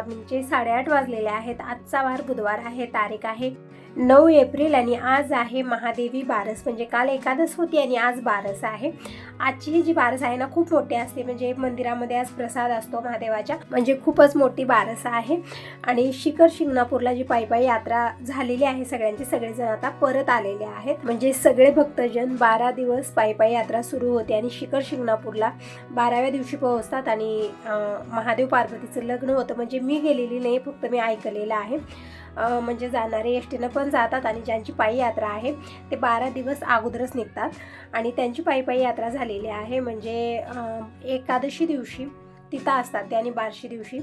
मॉर्निंगचे साडेआठ वाजलेले आहेत. आजचा वार बुधवार आहे. तारीख आहे नऊ एप्रिल आणि आज आहे महादेवी बारस. म्हणजे काल एकादश होती आणि आज बारस आहे. आजची ही जी बारस आहे ना खूप मोठी असते. म्हणजे मंदिरामध्ये आज प्रसाद असतो महादेवाच्या. म्हणजे खूपच मोठी बारस आहे. आणि शिखर शिंगणापूरला जी पायी पायी यात्रा झालेली आहे सगळ्यांची सगळेजण आता परत आलेले आहेत. म्हणजे सगळे भक्तजन बारा दिवस पायी पायी यात्रा सुरू होते आणि शिखर शिंगणापूरला बाराव्या दिवशी पोहोचतात आणि महादेव पार्वतीचं लग्न होतं. म्हणजे मी गेलेली नाही फक्त मी ऐकलेलं आहे. म्हणजे जाणारे एस टीनं पण जातात आणि ज्यांची पायी यात्रा आहे ते बारा दिवस अगोदरच निघतात. आणि त्यांची पायी पायी यात्रा झालेली आहे म्हणजे एकादशी दिवशी तिथं असतात ते आणि बारशी दिवशी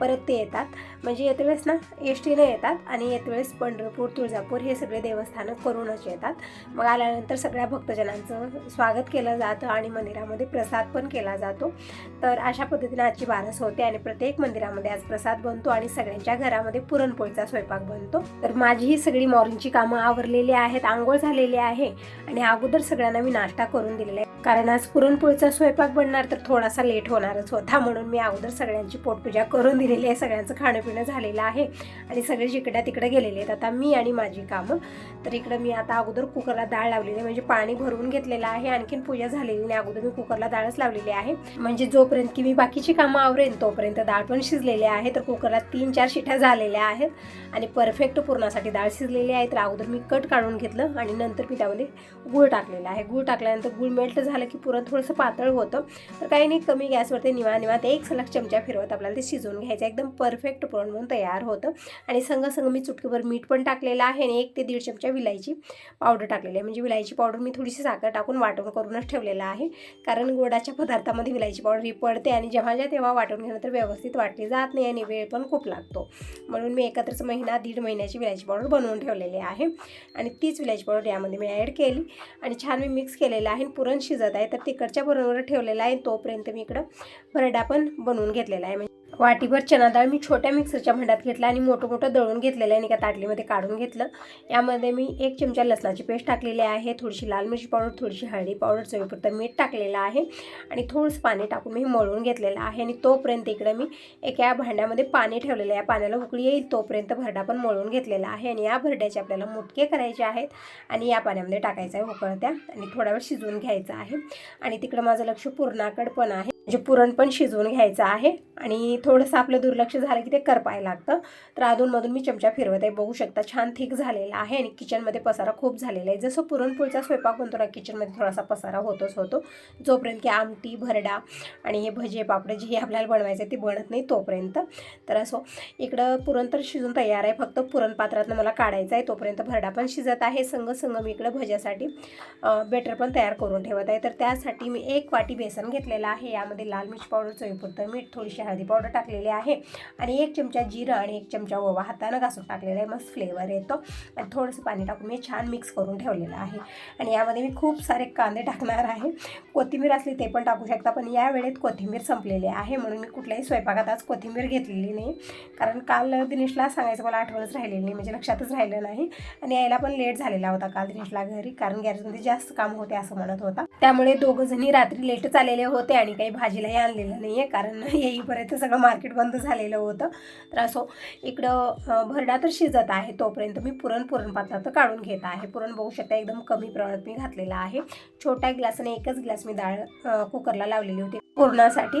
परत ते येतात. म्हणजे येते वेळेस ना एस टीनं येतात आणि येते वेळेस पंढरपूर तुळजापूर हे सगळे देवस्थानं करूनच येतात. मग आल्यानंतर सगळ्या भक्तजनांचं स्वागत केलं जातं आणि मंदिरामध्ये प्रसाद पण केला जातो. तर अशा पद्धतीने आजची बारस होते आणि प्रत्येक मंदिरामध्ये आज प्रसाद बनतो आणि सगळ्यांच्या घरामध्ये पुरणपोळीचा स्वयंपाक बनतो. तर माझी ही सगळी मॉर्निंगची कामं आवरलेली आहेत आंघोळ झालेली आहे आणि अगोदर सगळ्यांना मी नाश्ता करून दिलेला आहे. कारण आज पुरणपोळीचा स्वयंपाक बनणार तर थोडासा लेट होणारच होता म्हणून मी अगोदर सगळ्यांची पोटपूजा करून दिलेली आहे. सगळ्यांचं खाणं पिणं झालेलं आहे. आणि सगळे जिकड्या तिकडे गेलेले आहेत. आता मी आणि माझी कामं. तर इकडं मी आता अगोदर कुकरला डाळ लावलेली आहे. म्हणजे पाणी भरवून घेतलेलं आहे. आणखीन पूजा झालेली नाही. अगोदर मी कुकरला डाळच लावलेली आहे. म्हणजे जोपर्यंत की मी बाकीची कामं आवरेन तोपर्यंत डाळ पण शिजलेली आहे. तर कुकरला तीन चार शिट्या झालेल्या आहेत. आणि परफेक्ट पुरणासाठी डाळ शिजलेली आहे. तर अगोदर मी कट काढून घेतलं आणि नंतर मी त्यामध्ये गूळ टाकलेला आहे. गूळ टाकल्यानंतर गूळ मेल्ट झालं की पुरण थोडंसं पातळ होतं. तर काही नाही कमी गॅसवरती निवा निवा ते एक सलग चमचा फिरवत आपल्याला ते शिजवून घ्यायचं एकदम परफेक्ट पुरण म्हणून तयार होतं. आणि संगसंग मी चुटकीभर मीठ पण टाकलेलं आहे आणि एक ते दीड चमचा विलायची पावडर टाकलेली आहे. म्हणजे विलायची पावडर मी थोडीशी साखर टाकून वाटून करूनच ठेवलेलं आहे. कारण गोडाच्या पदार्थामध्ये विलायची पावडर ही पडते आणि जेव्हा ज्या तेव्हा वाटून घेणं तर व्यवस्थित वाटली जात नाही आणि वेळ पण खूप लागतो. म्हणून मी एकत्रच महिना दीड महिन्याची विलायची पावडर बनवून ठेवलेली आहे. आणि तीच विलायची पावडर यामध्ये मी ॲड केली. आणि छान मी मिक्स केलेलं आहे आणि पुरण शिजत आहे. तर तिकडच्या पुरणवर ठेवलेलं आहे तोपर्यंत मी इकडं भरडा पण बनवून घेतलेला आहे. म्हणजे वाटीभर चना डाळ मी छोट्या मिक्सरच्या भांड्यात घेतला आणि मोठं मोठं दळून घेतलेलं आहे. आणि एका ताटलीमध्ये काढून घेतलं. यामध्ये मी एक चमचा लसणाची पेस्ट टाकलेली आहे. थोडीशी लाल मिरची पावडर थोडीशी हळदी पावडर चवीपुरतं मीठ टाकलेलं आहे. आणि थोडंसं पाणी टाकून मी मळून घेतलेलं आहे. आणि तोपर्यंत इकडं मी एका भांड्यामध्ये पाणी ठेवलेलं आहे. पाण्याला उकळी येईल. तोपर्यंत भरडा पण मळून घेतलेला आहे. आणि या भरड्याचे आपल्याला मुटके करायचे आहेत. आणि या पाण्यामध्ये टाकायचं आहे उकळत्या. आणि थोडा वेळ शिजवून घ्यायचं आहे. आणि तिकडं माझं लक्ष पूर्णाकड पण आहे. म्हणजे पुरण पण शिजवून घ्यायचं आहे आणि थोडंसं आपलं दुर्लक्ष झालं की ते करपाय लागतं. तर अधूनमधून मी चमचा फिरवत आहे. बघू शकता छान थिक झालेला आहे आणि किचनमध्ये पसारा खूप झालेला आहे. जसं पुरणपोळीचा स्वयंपाक बनतो ना किचनमध्ये थोडासा पसारा होतोच होतो. जोपर्यंत की आमटी भरडा आणि हे भजे पापडे जे हे आपल्याला बनवायचं आहे ते बनत नाही तोपर्यंत. तर असो इकडं पुरण तर शिजून तयार आहे. फक्त पुरणपात्रातनं मला काढायचं आहे. तोपर्यंत भरडा पण शिजत आहे. संग संग मी इकडं भज्यासाठी बेटर पण तयार करून ठेवत आहे. तर त्यासाठी मी एक वाटी बेसन घेतलेलं आहे. यामध्ये लाल मिरची पावडर चवीपुरतं मीठ थोडीशी हळदी पावडर टाकलेली आहे. आणि एक चमचा जिरं आणि एक चमचा ओवा हातानं घासून टाकलेला आहे. मस्त फ्लेवर येतो. आणि थोडंसं पाणी टाकून मी छान मिक्स करून ठेवलेलं आहे. आणि यामध्ये मी खूप सारे कांदे टाकणार आहे. कोथिंबीर असली ते पण टाकू शकता पण या वेळेत कोथिंबीर संपलेली आहे. म्हणून मी कुठल्याही स्वयंपाकात आज कोथिंबीर घेतलेली नाही. कारण काल दिनेशला सांगायचं मला आठवणच राहिलेली नाही. म्हणजे लक्षातच राहिलं नाही. आणि यायला पण लेट झालेला होता काल दिनेशला घरी कारण गॅरेजमध्ये जास्त काम होते असं म्हणत होता. त्यामुळे दोघं जणी रात्री लेटच आलेले होते आणि काही भाजीलाही आणलेलं नाही आहे कारण येईपर्यंत सगळं मार्केट बंद झालेलं होतं. तर असो इकडं भरडा तर शिजत आहे तोपर्यंत मी पुरण पुरणपत्रात काढून घेत आहे. पुरण बघू शकता एकदम कमी प्रमाणात मी घातलेलं आहे. छोट्या ग्लासाने एकच ग्लास मी डाळ कुकरला लावलेली होती पुरणासाठी.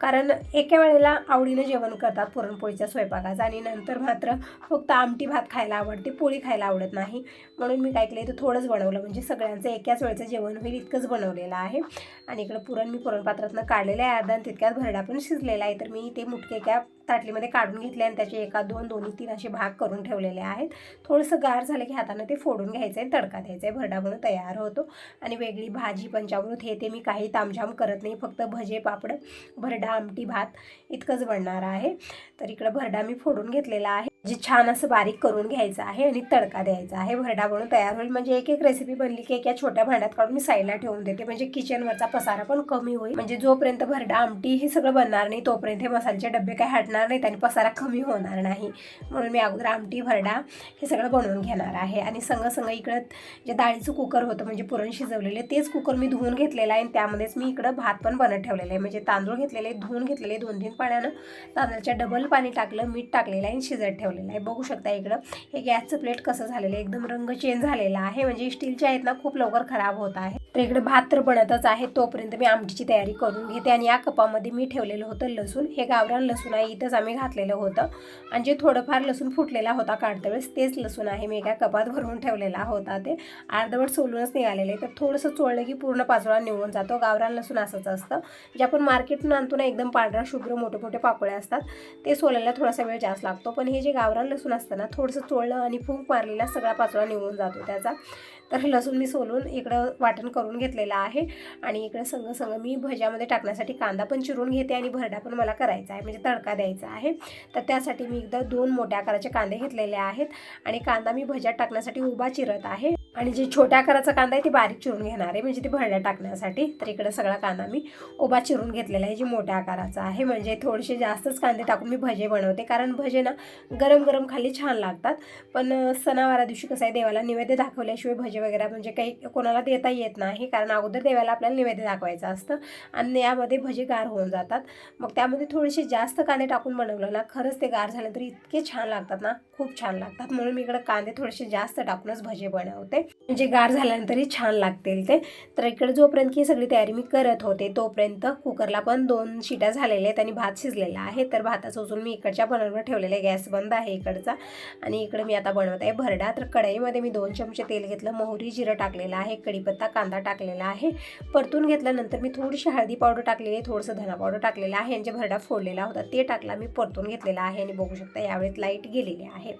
कारण एका वेळेला आवडीनं जेवण करतात पुरणपोळीच्या स्वयंपाकाचं आणि नंतर मात्र फक्त आमटी भात खायला आवडते पोळी खायला आवडत नाही. म्हणून मी काय केलं इथं थोडंच बनवलं. म्हणजे सगळ्यांचं एकाच वेळेचं जेवण होईल इतकंच बनवलेलं आहे. आणि इकडं पुरण मी पुरणपात्रातनं काढलेलं आहे. अर्धा तितक्यात भरडा पण शिजलेला आहे. तर मी ते मुटके एका ताटलीमध्ये काढून घेतले आणि त्याचे एका दोन दोन्ही तीन असे भाग करून ठेवलेले आहेत. थोडंसं गार झालं की हातानं ते फोडून घ्यायचं आहे तडका द्यायचा आहे. भरडा म्हणून तयार होतो. आणि वेगळी भाजी पंचामृत हे ते मी काही तामझाम करत नाही. फक्त भजे पापड भरडा आमटी भात इतकंच बनणार आहे. तर इकडं भरडा मी फोडून घेतलेला आहे. जे छान असं बारीक करून घ्यायचं आहे आणि तडका द्यायचा आहे. भरडा बनवून तयार होईल. म्हणजे एक एक रेसिपी बनली की एका छोट्या भांड्यात काढून मी साईडला ठेवून देते. म्हणजे किचनवरचा पसारा पण कमी होईल. म्हणजे जोपर्यंत भरडा आमटी हे सगळं बनणार नाही तोपर्यंत हे मसाल्याचे डबे काही हटणार नाहीत आणि पसारा कमी होणार नाही. म्हणून मी अगोदर आमटी भरडा हे सगळं बनवून घेणार आहे. आणि संग संग इकडं जे डाळीचं कुकर होतं म्हणजे पुरण शिजवलेले तेच कुकर मी धुवून घेतलेलं आहे. आणि त्यामध्येच मी इकडं भात पण बनत ठेवलेलं आहे. म्हणजे तांदूळ घेतलेले धुवून घेतलेले दोन तीन पाण्यानं तांदळाच्या डबल पाणी टाकलं मीठ टाकलेलं आहे आणि शिजत ठेवलेलं आहे. बघू शकता इकडं हे गॅसचं प्लेट कसं झालेलं आहे. एकदम रंग चेंज झालेला आहे. म्हणजे स्टीलचे आहेत ना खूप लवकर खराब होत आहे. तर इकडे भात तर बनतच आहे. तोपर्यंत मी आमटीची तयारी करून घेते आणि या कपामध्ये मी ठेवलेलं होतं लसूण. हे गावरान लसूण आहे. इथंच आम्ही घातलेलं होतं. आणि जे थोडंफार लसूण फुटलेला होता काढता वेळेस. तेच लसूण आहे. मी एका कपात भरून ठेवलेला होता ते. अर्धवट सोलूनच निघालेलं आहे. तर थोडंसं चोळलं की पूर्ण पाचोळा निघून जातो. गावरान लसूण असंच असतं. जे आपण मार्केटून आणतो ना एकदम पांढरा शुभ्र मोठे मोठे पाकोळे असतात ते सोलायला थोडासा वेळ जास्त लागतो. पण हे जे गावरान लसूण असतं ना थोडंसं चोळलं आणि फूंक मारलेला सगळा पाचोळा निघून जातो त्याचा. तर लसूण मी सोलून इकडं वाटण करून घेतलेलं आहे आणि इकडं संग संग मी भज्यामध्ये टाकण्यासाठी कांदा पण चिरून घेते आणि भरडा पण मला करायचा आहे म्हणजे तडका द्यायचा आहे. तर त्यासाठी मी एकदा दोन मोठ्या आकाराचे कांदे घेतलेले आहेत आणि कांदा मी भज्यात टाकण्यासाठी उभा चिरत आहे. आणि जे छोट्या आकाराचा कांदा आहे ते बारीक चिरून घेणार आहे. म्हणजे ते भरड्या टाकण्यासाठी. तर इकडे सगळा कांदा मी उभा चिरून घेतलेला आहे जे मोठ्या आकाराचा आहे. म्हणजे थोडेसे जास्तच कांदे टाकून मी भजे बनवते. कारण भजे ना गरम गरम खाली छान लागतात. पण सणावारा दिवशी कसं आहे देवाला नैवेद्य दाखवल्याशिवाय भजे वगैरे म्हणजे काही कोणाला देता येत नाही. कारण अगोदर देवाला आपल्याला नैवेद्य दाखवायचं असतं. आणि यामध्ये भजे गार होऊन जातात. मग त्यामध्ये थोडेसे जास्त कांदे टाकून बनवलं ना खरंच ते गार झाले तरी इतके छान लागतात ना खूप छान लागतात. म्हणून मी इकडे कांदे थोडेसे जास्त टाकूनच भजे बनवते. म्हणजे गार झाल्यानंतरही छान लागतील ते. तर इकडे जोपर्यंत ही सगळी तयारी मी करत होते तोपर्यंत कुकरला पण दोन शिट्या झालेल्या आहेत आणि भात शिजलेला आहे. तर भाताचं उचलून मी इकडच्या बनवून ठेवलेले आहे. गॅस बंद आहे इकडचा. आणि इकडे मी आता बनवत आहे भरडा. तर कढईमध्ये मी दोन चमचे तेल घेतलं मोहरी जिरं टाकलेलं आहे कढीपत्ता कांदा टाकलेला आहे. परतून घेतल्यानंतर मी थोडीशी हळदी पावडर टाकलेली आहे थोडंसं धना पावडर टाकलेलं आहे आणि जे भरडा फोडलेला होता ते टाकला मी परतून घेतलेला आहे. आणि बघू शकता यावेळेस लाइट गेलेली आहे.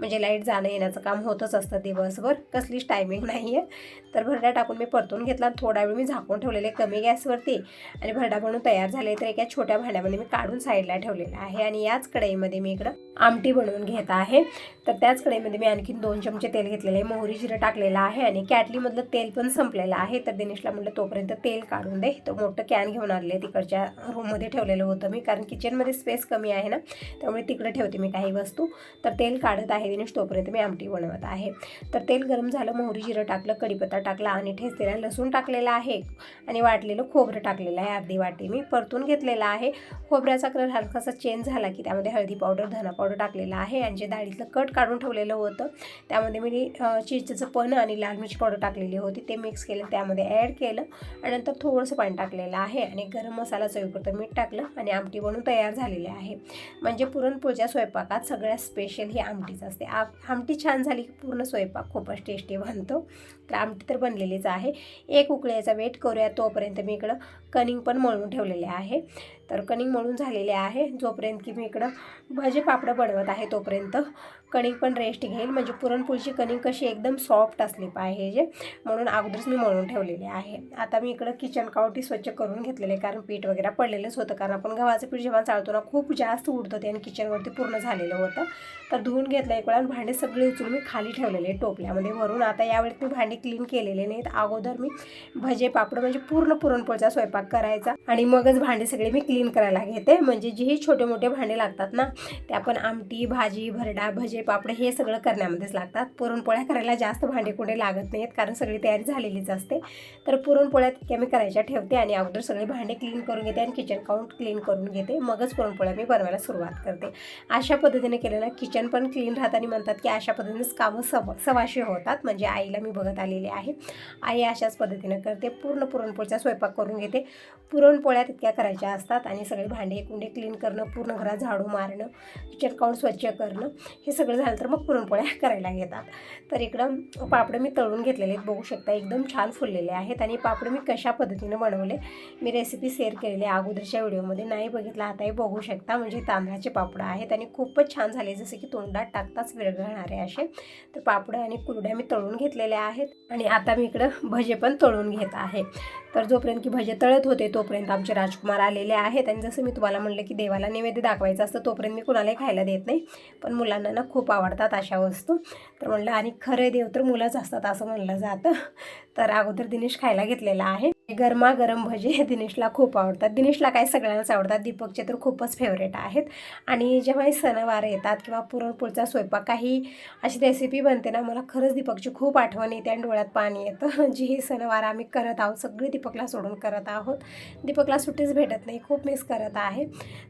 म्हणजे लाइट जाणं येण्याचं काम होतच असतं दिवसभर. कसलीच टायमिंग नाही आहे तर भरडा टाकून मी परतून घेतला. थोडा वेळ मी झाकून ठेवलेले कमी गॅसवरती. आणि भरडा बनवून तयार झाले तर एका छोट्या भांड्यामध्ये मी काढून साईडला ठेवलेला आहे. आणि याच कढईमध्ये मी इकडं आमटी बनवून घेत आहे. तर त्याच कढईमध्ये मी आणखीन दोन चमचे तेल घेतलेले आहे. मोहरी जिरं टाकलेलं आहे. आणि कॅटलीमधलं तेल पण संपलेलं आहे. तर दिनेशला म्हटलं तोपर्यंत तेल काढून दे. तर मोठं कॅन घेऊन आले तिकडच्या रूममध्ये ठेवलेलं होतं मी. कारण किचनमध्ये स्पेस कमी आहे ना त्यामुळे तिकडे ठेवते मी काही वस्तू. तर तेल काढत आहे दिनेश तोपर्यंत मी आमटी बनवत आहे. तर तेल गरम झालं मोहरी जिरं टाकलं कढीपत्ता टाकला आणि ठेचलेला लसूण टाकलेला आहे. आणि वाटलेलं खोबरं टाकलेलं आहे अर्धी वाटी. मी परतून घेतलेला आहे. खोबऱ्याचा कलर हलकासा चेंज झाला की त्यामध्ये हळदी पावडर धना पावडर टाकलेला आहे आणि जे डाळीतलं कट काढून ठेवलेलं होतं त्यामध्ये मी अ, चिंचेचं पण आणि लाल मिरची पावडर टाकलेली होती. ते मिक्स केलं त्यामध्ये ॲड केलं आणि नंतर थोडंसं पाणी टाकलेलं आहे आणि गरम मसाला चवीपुरतं मीठ टाकलं आणि आमटी बनून तयार झालेली आहे. म्हणजे पुरणपोळीच्या स्वयंपाकात सगळ्यात स्पेशल ही आमटीच असते. आमटी छान झाली की पूर्ण स्वयंपाक खूपच टेस्टी म्हणतो. तर आमटी तर बनलेलीच आहे. एक उकळ्याचा वेट करूया. तोपर्यंत मी इकडं कणिंग पण मळून ठेवलेले आहे. तर कणिंग मळून झालेले आहे. जोपर्यंत की मी इकडं भजे पापडं बनवत आहे तोपर्यंत कणिक पण रेस्ट घेईल. म्हणजे पुरणपोळीची कणिक कशी एकदम सॉफ्ट असली पाहिजे. म्हणून अगोदरच मी मळून ठेवलेली आहे. आता मी इकडं किचन कावटी स्वच्छ करून घेतलेले कारण पीठ वगैरे पडलेलंच होतं. कारण आपण गव्हाचं पीठ जेव्हा चालतो ना खूप जास्त उडतं ते आणि किचनवरती पूर्ण झालेलं होतं. तर धुवून घेतलं एक वेळा आणि भांडे सगळे उचलून मी खाली ठेवलेले टोपल्यामध्ये. भरून आता यावेळेस मी भांडे क्लीन केलेले नाहीत. अगोदर मी भजे पापड म्हणजे पूर्ण पुरणपोळीचा स्वयंपाक करायचा. आणि मगच भांडे सगळे मी क्लीन करायला घेते. म्हणजे जेही छोटे मोठे भांडे लागतात ना ते आपण आमटी भाजी भरडा भजे पापड हे सगळं करण्यामध्येच लागतात. पुरणपोळ्या करायला जास्त भांडे कुठे लागत नाहीत कारण सगळी तयारी झालेलीच असते. तर पुरणपोळ्या तितक्या मी करायच्या ठेवते आणि अगोदर सगळे भांडे क्लीन करून घेते आणि किचन काउंट क्लीन करून घेते. मगच पुरणपोळ्या मी बनवायला सुरुवात करते. अशा पद्धतीने केलेलं किचन पण क्लीन राहतात आणि म्हणतात की अशा पद्धतीनेच कामं सव सवाशी होतात. म्हणजे आईला मी बघत आलेली आहे. आई अशाच पद्धतीनं करते. पूर्ण पुरणपोळीचा स्वयंपाक करून घेते. पुरणपोळ्या तितक्या करायच्या असतात आणि सगळे भांडे कुंडे क्लीन करणं पूर्ण घरात झाडू मारणं किचन काउंट स्वच्छ करणं हे सगळं झालं तर मग पुरणपोळ्या करायला घेतात तर इकडं पापडं मी तळून घेतलेले आहेत बघू शकता एकदम छान फुललेले आहेत आणि पापडं मी कशा पद्धतीनं बनवले मी रेसिपी शेअर केलेली आहे अगोदरच्या व्हिडिओमध्ये. नाही बघितलं आताही बघू शकता. म्हणजे तांदळाचे पापडं आहेत आणि खूपच छान झाले जसे की तोंडात टाकताच विरघळणारे असे. तर पापडं आणि कुरड्या मी तळून घेतलेल्या आहेत आणि आता मी इकडं भजे पण तळून घेत आहे. तर जोपर्यंत की भजे तळत होते तोपर्यंत आमचे राजकुमार आलेले आहेत. आणि जसं मी तुम्हाला म्हणलं की देवाला नैवेद्य दाखवायचं असतं तोपर्यंत मी कुणालाही खायला देत नाही. पण मुलांना ना खूप आवडतात अशा वस्तू. तर म्हणलं आणि खरे देव तर मुलंच असतात असं म्हणलं जातं. तर अगोदर दिनेश खायला घेतलेला आहे. गरमागरम भजे दिनेशला खूप आवडतात. दिनेशला काय सगळ्यांनाच आवडतात. दीपकचे तर खूपच फेवरेट आहेत. आणि जेव्हा सणवार येतात किंवा पुरणपोळीचा स्वयंपाक काही अशी रेसिपी बनते ना मला खरंच दीपकची खूप आठवण येते आणि डोळ्यात पाणी येतं. जी ही सणवार आम्ही करत आहोत सगळी दीपकला सोडून करत आहोत. दीपकला सुट्टीच भेटत नाही खूप मिस करत आहे.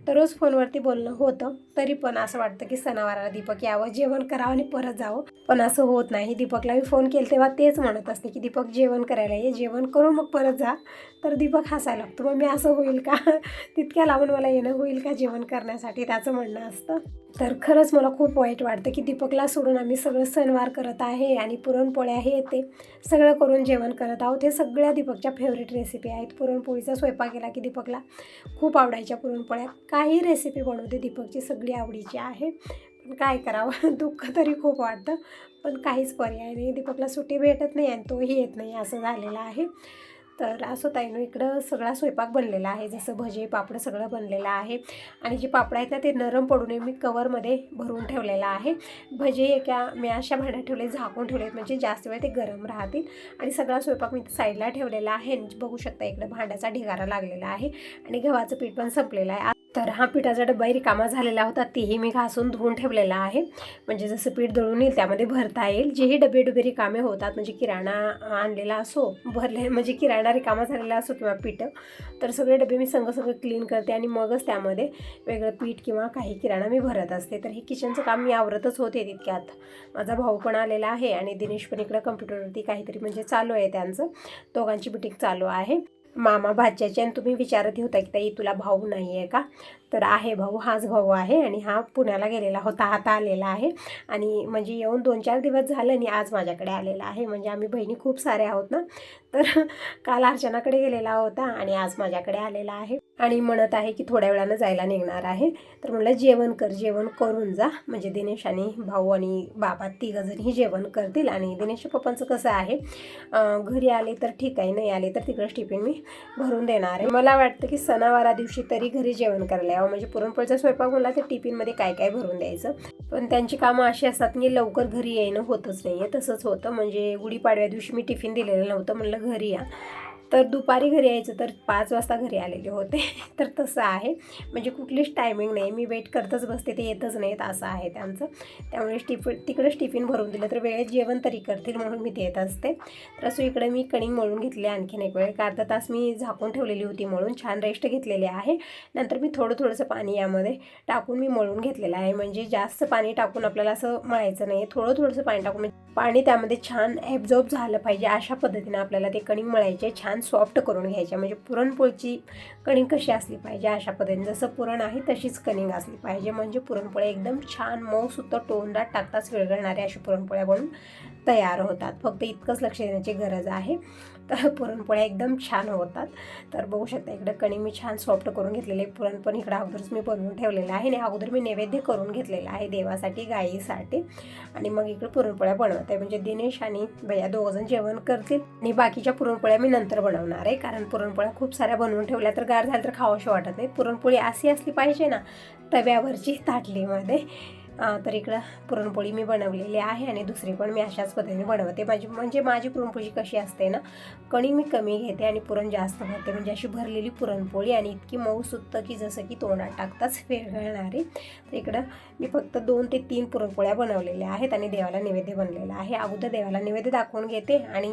तर रोज फोनवरती बोलणं होतं तरी पण असं वाटतं की सणावाराला दीपक यावं जेवण करावं आणि परत जावं. पण असं होत नाही. दीपकला मी फोन केला तेव्हा तेच म्हणत असते की दीपक जेवण करायला ये जेवण करून मग परत जा तर दीपक हसायला लागतो. मग मी असं होईल का? तितक्या लांबून मला येणं होईल का जेवण करण्यासाठी? त्याचं म्हणणं असतं. तर खरंच मला खूप वाईट वाटतं की दीपकला सोडून आम्ही सगळं सणवार करत आहे आणि पुरणपोळ्या हे ते सगळं करून जेवण करत आहोत. हे सगळ्या दीपकच्या फेवरेट रेसिपी आहेत. पुरणपोळीचा स्वयंपाक केला की दीपकला खूप आवडायच्या पुरणपोळ्या. काही रेसिपी बनवते दीपकची सगळी आवडीची आहे. पण काय करावं? दुःख तरी खूप वाटतं. पण काहीच पर्याय नाही. दीपकला सुट्टी भेटत नाही आणि तोही येत नाही असं झालेलं आहे. तर असं ताईनो इकडं सगळा स्वयंपाक बनलेला आहे. जसं भजे पापड सगळं बनलेलं आहे. आणि जे पापड आहेत ना ते नरम पडू नये मी कवरमध्ये भरून ठेवलेलं आहे. भजे एका मी अशा भांड्यात ठेवले झाकून ठेवले म्हणजे जास्त वेळ ते गरम राहतील. आणि सगळा स्वयंपाक मी साईडला ठेवलेला आहे. बघू शकता इकडं भांड्याचा ढिगारा लागलेला आहे. आणि गव्हाचं पीठ पण संपलेलं आहे. तर हा पिठाचा डब्बा रिकामा झालेला होता तेही मी घासून धुवून ठेवलेला आहे. म्हणजे जसं पीठ दळून येईल त्यामध्ये भरता येईल. जेही डबे डबे रिकामे होतात म्हणजे किराणा आणलेला असो भरले म्हणजे किराणा रिकामा झालेला असो किंवा पीठ तर सगळे डबे मी संग सगळं क्लीन करते आणि मगच त्यामध्ये वेगळं पीठ किंवा काही किराणा मी भरत असते. तर हे किचनचं काम मी आवरतच होते तितक्यात. माझा भाऊ पण आलेला आहे आणि दिनेश पण इकडं कम्प्युटरवरती काहीतरी म्हणजे चालू आहे त्यांचं. दोघांची मिटिंग चालू आहे. मामा भाच्याचे आणि तुम्ही विचारत होता की ताई तुला भाऊ नाही आहे का? तर आहे भाऊ हाच भाऊ आहे आणि हा पुण्याला गेलेला होता आता आलेला आहे. आणि म्हणजे येऊन दोन चार दिवस झालं आणि आज माझ्याकडे आलेला आहे. म्हणजे आम्ही बहिणी खूप साऱ्या आहोत ना. तर काल अर्चनाकडे गेलेला होता आणि आज माझ्याकडे आलेला आहे. आणि म्हणत आहे की थोड्या वेळानं जायला निघणार आहे. तर म्हणलं जेवण कर जेवण करून जा. म्हणजे दिनेश आणि भाऊ आणि बाबा तिघंजणही जेवण करतील. आणि दिनेश पप्पांचं कसं आहे घरी आले तर ठीक आहे नाही आले तर तिकडंच टिफिन मी भरून देणार आहे. मला वाटतं की सणावारा दिवशी तरी घरी जेवण करायला करावं म्हणजे पुरणपोळीचा स्वयंपाक म्हणला तर टिफिनमध्ये काय काय भरून द्यायचं? पण त्यांची कामं अशी असतात की लवकर घरी येणं होतच नाही आहे तसंच होतं. म्हणजे गुढीपाडव्या दिवशी मी टिफिन दिलेलं नव्हतं. म्हणलं घरी या. तर दुपारी घरी यायचं तर पाच वाजता घरी आलेले होते. तर तसं आहे. म्हणजे कुठलीच टायमिंग नाही. मी वेट करतच बसते. ते येतच नाहीत असं आहे त्यांचं. त्यामुळे टिफिन तिकडेच टिफिन भरून दिलं तर वेळेत जेवण तरी करतील म्हणून मी देत असते. तर असं इकडे मी कणिंग मळून घेतली आणखीन एक वेळ. एक अर्धा तास मी झाकून ठेवलेली होती मळून. छान रेस्ट घेतलेली आहे. नंतर मी थोडं थोडंसं पाणी यामध्ये टाकून मी मळून घेतलेलं आहे. म्हणजे जास्त पाणी टाकून आपल्याला असं मळायचं नाही. थोडं थोडंसं पाणी टाकून मी पाणी त्यामध्ये छान ॲब्झॉर्ब झालं पाहिजे. अशा पद्धतीने आपल्याला ते कणिक मळायचे छान सॉफ्ट करून घ्यायचे. म्हणजे पुरणपोळीची कणिक कशी असली पाहिजे अशा पद्धतीने. जसं पुरण आहे तशीच कणिक असली पाहिजे. म्हणजे पुरणपोळ्या एकदम छान मऊसुद्धा टोंडात टाकताच विरघळणारे अशी पुरणपोळ्या बनून तयार होतात. फक्त इतकंच लक्ष देण्याची गरज आहे. तर पुरणपोळ्या एकदम छान होतात. तर बघू शकता इकडं कणी मी छान सॉफ्ट करून घेतलेले पुरण पण इकडं अगोदरच मी बनवून ठेवलेलं आहे आणि अगोदर मी नैवेद्य करून घेतलेला आहे देवासाठी गाईसाठी. आणि मग इकडं पुरणपोळ्या बनवत. आहे म्हणजे दिनेश आणि भैया दोघंजण जेवण करतील आणि बाकीच्या पुरणपोळ्या मी नंतर बनवणार आहे. कारण पुरणपोळ्या खूप साऱ्या बनवून ठेवल्या तर गार झाल्या तर खावाशी वाटत नाही. पुरणपोळी अशी असली पाहिजे ना तव्यावरची ताटलीमध्ये. तर इकडं पुरणपोळी मी बनवलेली आहे आणि दुसरी पण मी अशाच पद्धतीने बनवते. माझी म्हणजे माझी पुरणपोळी कशी असते ना कणी मी कमी घेते आणि पुरण जास्त भरते म्हणजे अशी भरलेली पुरणपोळी आणि इतकी मऊ सुत्त की जसं की तोंडात टाकताच वेगळणारी तर इकडं मी फक्त दोन ते तीन पुरणपोळ्या बनवलेल्या आहेत आणि देवाला नैवेद्य बनलेला आहे. अगोदर देवाला नैवेद्य दाखवून घेते आणि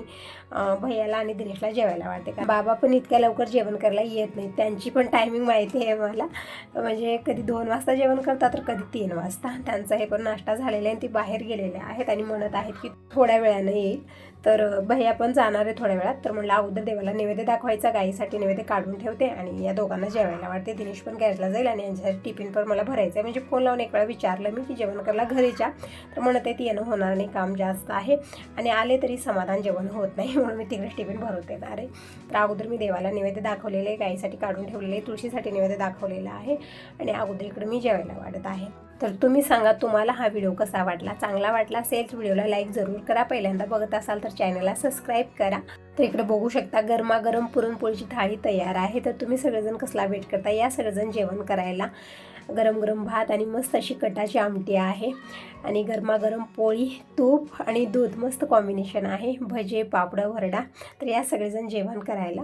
भैयाला आणि दिनेशला जेवायला वाढते. का बाबा पण इतक्या लवकर जेवण करायला येत नाही त्यांची पण टायमिंग माहिती आहे मला. म्हणजे कधी दोन वाजता जेवण करतात तर कधी तीन वाजता. त्यांचा हे पण नाश्ता झालेला आहे आणि ती बाहेर गेलेले आहेत आणि म्हणत आहेत की थोड्या वेळानं येईल. तर भैया पण जाणार आहे थोड्या वेळात. तर म्हणलं अगोदर देवाला नैवेद्य दाखवायचा गाईसाठी नैवेद्य काढून ठेवते आणि या दोघांना जेवायला वाटते दिनेश पण गॅसला जाईल आणि यांच्यासाठी टिफिन पण मला भरायचं आहे. म्हणजे फोन लावून एक वेळा विचारलं मी की जेवण करायला घरीच्या तर म्हणत आहे ती येणं होणार नाही काम जास्त आहे. आणि आले तरी समाधान जेवण होत नाही म्हणून मी तिकडे टिफिन भरवते अरे तर अगोदर मी देवाला नैवेद्य दाखवलेलं आहे गाईसाठी काढून ठेवलेले आहे तुळशीसाठी नैवेद्य दाखवलेलं आहे आणि अगोदर इकडे मी जेवायला वाढत आहे. तर तुम्ही सांगा तुम्हाला हा व्हिडिओ कसा वाटला? चांगला वाटला असेल व्हिडिओला लाईक जरूर करा. पहिल्यांदा बघत असाल तर चॅनलला सबस्क्राईब करा. तर इकडे बघू शकता गरमागरम पुरणपोळीची थाळी तयार आहे. तर तुम्ही सगळेजण कसला वेट करता? या सगळेजण जेवण करायला. गरम गरम भात आणि मस्त अशी कटाची आमटी आहे. आणि गरमागरम पोळी तूप आणि दूध मस्त कॉम्बिनेशन आहे. भजे पापडं वरडा. तर या सगळेजण जेवण करायला.